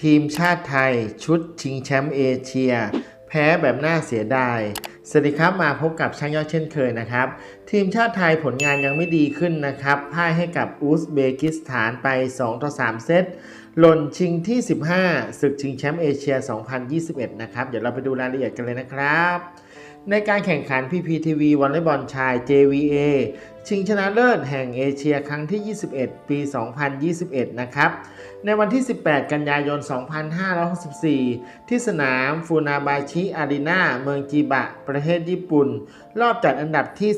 ทีมชาติไทยชุดชิงแชมป์เอเชีย แพ้แบบน่าเสียดาย สวัสดีครับมาพบกับช่างยอดเช่นเคยนะครับ ทีมชาติไทยผลงานยังไม่ดีขึ้นนะครับพ่ายให้กับอุซเบกิสถานไป 2 ต่อ 3 เซตหล่นชิงที่ 15ศึกชิงแชมป์เอเชีย 2021 นะครับ เดี๋ยวเราไปดูรายละเอียดกันเลยนะครับ ในการแข่งขัน PPTV วอลเลย์บอลชาย JVA ชิงชนะเลิศแห่งเอเชียครั้งที่ 21 ปี 2021 นะครับ ในวันที่ 18 กันยายน 2564 ที่สนามฟูนาบาชิอารีนาเมืองจิบะ ประเทศญี่ปุ่น รอบจัดอันดับที่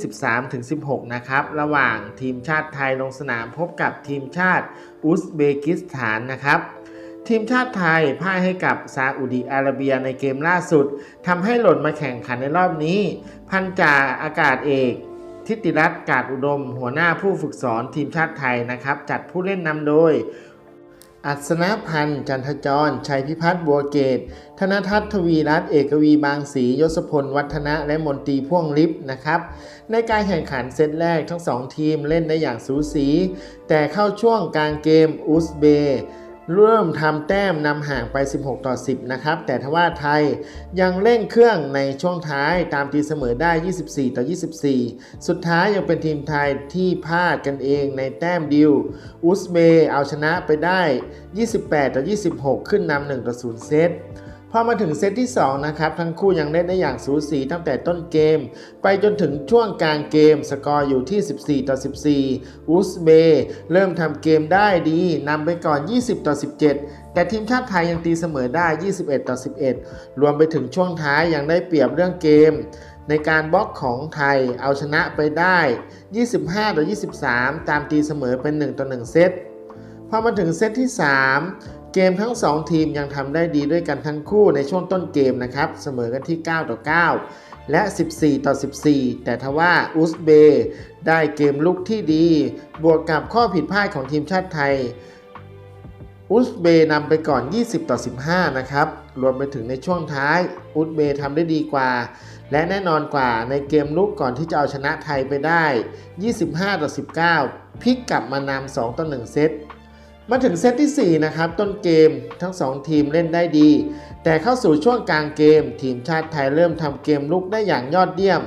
13-16 นะครับ ระหว่างทีมชาติไทยลงสนามพบกับทีมชาติอุซเบกิสถานนะครับทีมชาติไทยพ่ายให้กับซาอุดีอาระเบียในเกมล่าสุดทำให้หล่นมาแข่งขันในรอบนี้ พันจ่าอากาศเอก ทิติรัตน์กาดอุดม หัวหน้าผู้ฝึกสอนทีมชาติไทยนะครับ จัดผู้เล่นนำโดย อัศนพันธ์ จันทจร ชัยพิพัฒน์บัวเกต ธนทัศน์ทวีรัตน์เอกวีบางศรียศพล วัฒนะและมนตรีพ่วงลิฟต์นะครับ ในการแข่งขันเซตแรกทั้ง 2 ทีมเล่นได้อย่างสูสี แต่เข้าช่วงกลางเกมอุซเบย์ เริ่มทำแต้มนำห่างไป 16 ต่อ 10 นะครับ แต่ทว่าไทยยังเร่งเครื่องในช่วงท้ายตามตีเสมอได้ 24 ต่อ 24 สุดท้ายยังเป็นทีมไทยที่พลาดกันเองในแต้มดิว อุซเบย์เอาชนะไปได้ 28 ต่อ 26 ขึ้นนำ1ต่อ 0 เซต พอมาถึงเซตที่ 2 นะครับ ทั้งคู่ยังเล่นได้อย่างสูสีตั้งแต่ต้นเกม ไปจนถึงช่วงกลางเกม สกอร์อยู่ที่ 14 ต่อ 14 อุซเบเริ่มทำเกมได้ดีนำไปก่อน 20 ต่อ 17 แต่ทีมชาติไทยยังตีเสมอได้ 21 ต่อ 11 รวมไปถึงช่วงท้ายยังได้เปรียบเรื่องเกม ในการบล็อกของไทยเอาชนะไปได้ 25 ต่อ 23 ตามตีเสมอเป็น 1 ต่อ 1 เซตพอมาถึงเซตที่ 3 เกมทั้ง 2 ทีมยังทำได้ดีด้วยกันทั้งคู่ในช่วงต้นเกมนะครับ เสมอกันที่ 9 ต่อ 9 และ 14 ต่อ 14 แต่ทว่าอุซเบย์ได้เกมลุกที่ดี บวกกับข้อผิดพลาดของทีมชาติไทย อุซเบย์นำไปก่อน 20 ต่อ 15 นะครับ รวมไปถึงในช่วงท้าย อุซเบย์ทำได้ดีกว่า และแน่นอนกว่าในเกมลุกก่อนที่จะเอาชนะไทยไปได้ 25 ต่อ 19พลิกกลับมานำ2ต่อ 1 เซต มาถึงเซตที่ 4 นะครับ ต้นเกมทั้ง 2 ทีมเล่นได้ดี แต่เข้าสู่ช่วงกลางเกม ทีมชาติไทยเริ่มทำเกมลุกได้อย่างยอดเยี่ยม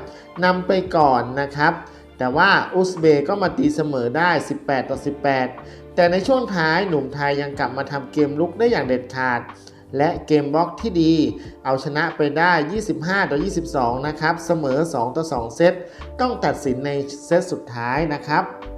นำไปก่อนนะครับ แต่ว่าอุซเบก็มาตีเสมอได้ 18 ต่อ 18 แต่ในช่วงท้ายหนุ่มไทยยังกลับมาทำเกมลุกได้อย่างเด็ดขาด และเกมบล็อกที่ดี เอาชนะไปได้ 25 ต่อ 22 นะครับ เสมอ 2 ต่อ 2 เซตต้องตัดสินในเซตสุดท้ายนะครับ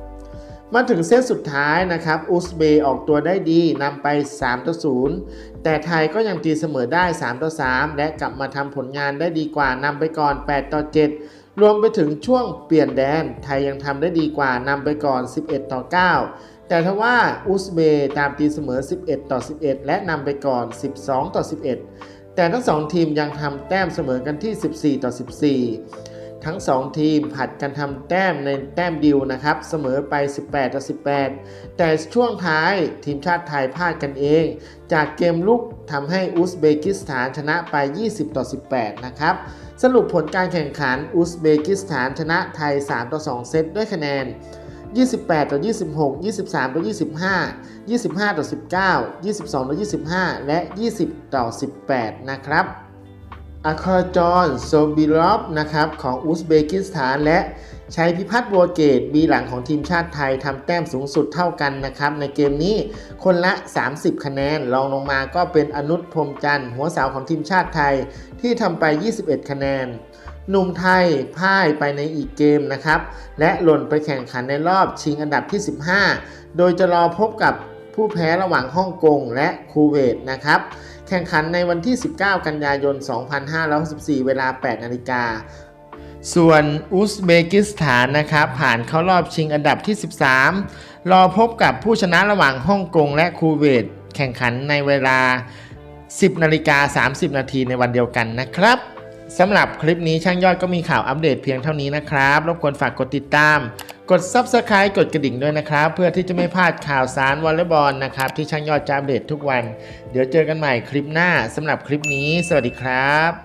มาถึงเซตสุดท้ายนะครับอุซเบย์ออกตัวได้ดีนำไป3ต่อ0แต่ไทยก็ยังตีเสมอได้3ต่อ3และกลับมาทำผลงานได้ดีกว่านำไปก่อน8ต่อ7 รวมไปถึงช่วงเปลี่ยนแดน ไทยยังทำได้ดีกว่านำไปก่อน 11 ต่อ 9 แต่ทว่าอุซเบย์ตามตีเสมอ 11 ต่อ 11 และนำไปก่อน 12 ต่อ 11 แต่ทั้งสองทีมยังทำแต้มเสมอกันที่ 14 ต่อ 14 ทั้ง 2 ทีมผัดกันทำแต้มในแต้มดิวนะครับ เสมอไป 18ต่อ18 แต่ช่วงท้ายทีมชาติไทยพลาดกันเอง จากเกมลุกทำให้อุซเบกิสถานชนะไป 20ต่อ18 นะครับ สรุปผลการแข่งขันอุซเบกิสถานชนะไทย 3 ต่อ 2 เซตด้วยคะแนน 28 ต่อ 26 23 ต่อ 25 25 ต่อ 19 22 ต่อ 25 และ 20 ต่อ 18 นะครับ อาคาจอนโซบิรอฟนะครับของอุซเบกิสถาน และชัยพิพัฒน์บัวเกตบีหลังของทีมชาติไทยทำแต้มสูงสุดเท่ากันนะครับ ในเกมนี้คนละ 30 คะแนนรองลงมาก็เป็นอนุชพรมจันทร์หัวสาวของทีมชาติไทยที่ทำไป 21 คะแนนหนุ่มไทยพ่ายไปในอีกเกมนะครับ และหล่นไปแข่งขันในรอบชิงอันดับที่ 15 โดยจะรอพบกับ ผู้แพ้ระหว่างฮ่องกงและคูเวตนะครับ แข่งขันในวันที่ 19 กันยายน 2564 เวลา 8 นาฬิกาส่วนอุซเบกิสถานนะครับผ่านเข้ารอบชิงอันดับที่ 13 รอพบกับผู้ชนะระหว่างฮ่องกงและคูเวตแข่งขันในเวลา 10 นาฬิกา 30 นาทีในวันเดียวกันนะครับสำหรับคลิปนี้ช่างยอดก็มีข่าวอัปเดตเพียงเท่านี้นะครับ รบกวนฝากกดติดตาม กด Subscribe กดกระดิ่งด้วยนะครับ เพื่อที่จะไม่พลาดข่าวสารวอลเลย์บอลนะครับ ที่ช่างยอดจามเดตทุกวัน เดี๋ยวเจอกันใหม่คลิปหน้าสำหรับคลิปนี้ สวัสดีครับ